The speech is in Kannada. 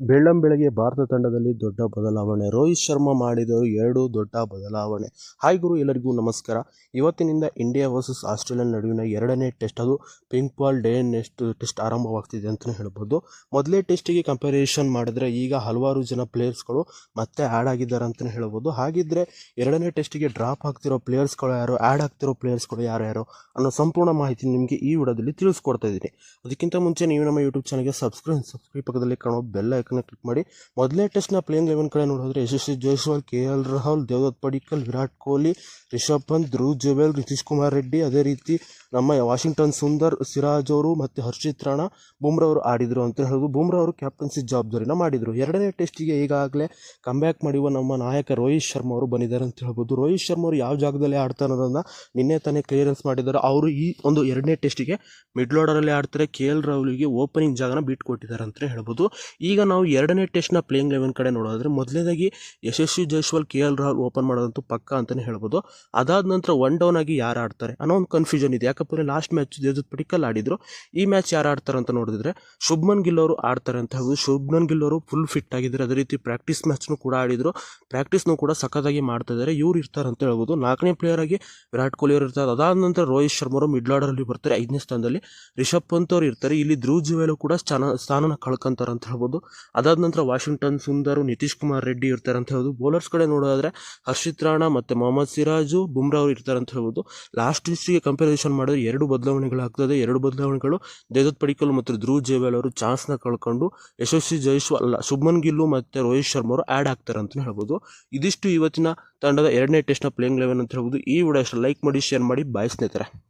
ಬೆಳ್ಳಂಬೆಳಗ್ಗೆ ಭಾರತ ತಂಡದಲ್ಲಿ ದೊಡ್ಡ ಬದಲಾವಣೆ. ರೋಹಿತ್ ಶರ್ಮಾ ಮಾಡಿದರು ಎರಡು ದೊಡ್ಡ ಬದಲಾವಣೆ. ಹಾಯ್ ಗುರು, ಎಲ್ಲರಿಗೂ ನಮಸ್ಕಾರ. ಇವತ್ತಿನಿಂದ ಇಂಡಿಯಾ ವರ್ಸಸ್ ಆಸ್ಟ್ರೇಲಿಯಾ ನಡುವಿನ ಎರಡನೇ ಟೆಸ್ಟ್, ಅದು pink ball day next test ಆರಂಭವಾಗ್ತಿದೆ ಅಂತಲೇ ಹೇಳ್ಬೋದು. ಮೊದಲೇ ಟೆಸ್ಟಿಗೆ ಕಂಪ್ಯಾರಿಸನ್ ಮಾಡಿದ್ರೆ ಈಗ ಹಲವಾರು ಜನ ಪ್ಲೇಯರ್ಸ್ಗಳು ಮತ್ತೆ ಆ್ಯಡ್ ಆಗಿದ್ದಾರೆ ಅಂತಲೇ ಹೇಳ್ಬೋದು. ಹಾಗಿದ್ದರೆ ಎರಡನೇ ಟೆಸ್ಟಿಗೆ ಡ್ರಾಪ್ ಆಗ್ತಿರೋ ಪ್ಲೇಯರ್ಸ್ಗಳು ಯಾರು ಆ್ಯಡ್ ಆಗ್ತಿರೋ ಪ್ಲೇಯರ್ಸ್ಗಳು ಯಾರು ಯಾರು ಅನ್ನೋ ಸಂಪೂರ್ಣ ಮಾಹಿತಿ ನಿಮಗೆ ಈ ವಿಡಿಯೋದಲ್ಲಿ ತಿಳಿಸ್ಕೊಡ್ತಾ ಇದ್ದೀನಿ. ಅದಕ್ಕಿಂತ ಮುಂಚೆ ನೀವು ನಮ್ಮ ಯೂಟ್ಯೂಬ್ ಚಾನಲ್ಗೆ ಸಬ್ಸ್ಕ್ರೈಬ್ ಸಬ್ಸ್ಕ್ರೈಬ್ ಪಕ್ಕದಲ್ಲಿ ಕಾಣೋ ಬೆಲ್ ಐಕನ್ನ ಕ್ಲಿಕ್ ಮಾಡಿ. ಮೊದಲನೇ ಟೆಸ್ಟ್ನ ಪ್ಲೇಯಿಂಗ್ ಲೆವೆನ್ ಕಡೆ ನೋಡಿದ್ರೆ ಯಶಸ್ವಿ ಜೈಸ್ವಾಲ್ ಕೆ ಎಲ್ ರಾಹುಲ್ ದೇವದತ್ ಪಡಿಕಲ್ ವಿರಾಟ್ ಕೊಹ್ಲಿ, ರಿಷಬ್ ಪಂತ್, ಧ್ರುವ್ ಜುವೆಲ್ ನಿತೀಶ್ ಕುಮಾರ್ ರೆಡ್ಡಿ ಅದೇ ರೀತಿ ನಮ್ಮ ವಾಷಿಂಗ್ಟನ್ ಸುಂದರ್, ಸಿರಾಜ್ ಅವರು ಮತ್ತು ಹರ್ಷಿತ್ ರಾಣ ಬುಮ್ರಾ ಅವರು ಆಡಿದರು ಅಂತ ಹೇಳ್ಬೋದು. ಬುಮ್ರಾ ಅವರು ಕ್ಯಾಪ್ಟನ್ಸಿ ಜವಾಬ್ದಾರಿನ ಮಾಡಿದರು. ಎರಡನೇ ಟೆಸ್ಟಿಗೆ ಈಗಾಗಲೇ ಕಮ್ಬ್ಯಾಕ್ ಮಾಡಿರುವ ನಮ್ಮ ನಾಯಕ ರೋಹಿತ್ ಶರ್ಮಾ ಅವರು ಬಂದಿದ್ದಾರೆ ಅಂತ ಹೇಳ್ಬೋದು. ರೋಹಿತ್ ಶರ್ಮಾ ಅವರು ಯಾವ ಜಾಗದಲ್ಲಿ ಆಡ್ತಾರೆ ಅನ್ನೋದನ್ನ ನಿನ್ನೆ ತಾನೇ ಕ್ಲಿಯರೆನ್ಸ್ ಮಾಡಿದ್ದಾರೆ. ಅವರು ಈ ಒಂದು ಎರಡನೇ ಟೆಸ್ಟಿಗೆ ಮಿಡ್ಲ್ ಆರ್ಡರಲ್ಲಿ ಆಡ್ತಾರೆ. ಕೆ ಎಲ್ ರಾಹುಲ್ಗೆ ಓಪನಿಂಗ್ ಜಾಗನ ಬಿಟ್ಕೊಟ್ಟಿದ್ದಾರೆ ಅಂತಲೇ ಹೇಳ್ಬೋದು. ಈಗ ನಾವು ಎರಡನೇ ಟೆಸ್ಟ್ನ ಪ್ಲೇಯಿಂಗ್ ಲೆವೆನ್ ಕಡೆ ನೋಡೋದ್ರೆ ಮೊದಲನೇದಾಗಿ Yashasvi Jaiswal K L Rahul open ಮಾಡೋದಂತೂ ಪಕ್ಕ ಅಂತಲೇ ಹೇಳ್ಬೋದು. ಅದಾದ ನಂತರ ಒನ್ ಡೌನ್ ಆಗಿ ಯಾರು ಆಡ್ತಾರೆ? ಅನ್ನೋ ಒಂದು ಕನ್ಫ್ಯೂಷನ್ ಇದೆ. ಯಾಕಪ್ಪ ಅಂದರೆ ಲಾಸ್ಟ್ ಮ್ಯಾಚ್ ದೇವದತ್ ಪಟಿಕಲ್ ಆಡಿದ್ರು. ಈ ಮ್ಯಾಚ್ ಯಾರು ಆಡ್ತಾರೆ ಅಂತ ನೋಡಿದ್ರೆ ಶುಭ್ಮನ್ ಗಿಲ್ ಅವರು ಆಡ್ತಾರೆ ಅಂತ ಹೇಳ್ಬೋದು. ಶುಭ್ಮನ್ ಗಿಲ್ ಅವರು ಫುಲ್ ಫಿಟ್ ಆಗಿದ್ದಾರೆ ಅದೇ ರೀತಿ ಪ್ರಾಕ್ಟೀಸ್ ಮ್ಯಾಚ್ನು ಕೂಡ ಆಡಿದ್ರು. ಪ್ರಾಕ್ಟೀಸ್ನು ಕೂಡ ಸಖತ್ತಾಗಿ ಮಾಡ್ತಾ ಇದ್ದಾರೆ ಇವ್ರು ಇರ್ತಾರೆ ಅಂತ ಹೇಳ್ಬೋದು. ನಾಲ್ಕನೇ ಪ್ಲೇಯರ್ ಆಗಿ ವಿರಾಟ್ ಕೊಹ್ಲಿ ಅವರು ಇರ್ತಾರೆ. ಅದಾದ ನಂತರ ರೋಹಿತ್ ಶರ್ಮಾ ಅವರು ಮಿಡ್ಲ್ ಆರ್ಡರಲ್ಲಿ ಬರ್ತಾರೆ. ಐದನೇ ಸ್ಥಾನದಲ್ಲಿ ರಿಷಬ್ ಪಂತ್ ಅವರು ಇರ್ತಾರೆ. ಇಲ್ಲಿ ಧ್ರುವ್ ಜುವೆಲು ಕೂಡ ಸ್ಥಾನ ಸ್ಥಾನನ ಕಳ್ಕೊಂತಾರೆ ಅಂತ ಹೇಳ್ಬೋದು. ಅದಾದ ನಂತರ ವಾಷಿಂಗ್ಟನ್ ಸುಂದರ್ ನಿತೀಶ್ ಕುಮಾರ್ ರೆಡ್ಡಿ ಇರ್ತಾರೆ ಅಂತ ಹೇಳ್ಬೋದು. ಬೌಲರ್ಸ್ ಕಡೆ ನೋಡೋದಾದ್ರೆ ಹರ್ಷಿತ್ ರಾಣಾ ಮತ್ತು ಮೊಹಮ್ಮದ್ ಸಿರಾಜು ಬುಮ್ರಾ ಅವರು ಇರ್ತಾರೆ ಅಂತ ಹೇಳ್ಬೋದು. ಲಾಸ್ಟ್ ಇನ್ಸ್ಟಿಗೆ ಕಂಪ್ಯಾರಿಸನ್ ಮಾಡಿದ್ರೆ ಎರಡು ಬದಲಾವಣೆಗಳು ಆಗ್ತದೆ. ಎರಡು ಬದಲಾವಣೆಗಳು ದೇವದತ್ ಪಡಿಕಲ್ ಮತ್ತು ಧ್ರುವ್ ಜೇವಾಲ್ ಅವರು ಚಾನ್ಸ್ನ ಕಳ್ಕೊಂಡು ಯಶಸ್ವಿ ಅಲ್ಲ, ಶುಭ್ಮನ್ ಗಿಲ್ಲು ಮತ್ತು ರೋಹಿತ್ ಶರ್ಮಾ ಅವರು ಆ್ಯಡ್ ಆಗ್ತಾರೆ ಅಂತ ಹೇಳ್ಬೋದು. ಇದಿಷ್ಟು ಇವತ್ತಿನ ತಂಡದ ಎರಡನೇ ಟೆಸ್ಟ್ನ ಪ್ಲೇಯಿಂಗ್ ಲೆವೆನ್ ಅಂತ ಹೇಳ್ಬೋದು. ಈ ವಿಡಿಯೋ ಲೈಕ್ ಮಾಡಿ ಶೇರ್ ಮಾಡಿ ಬಾಯ್ ಸ್ನೇಹಿತರೆ.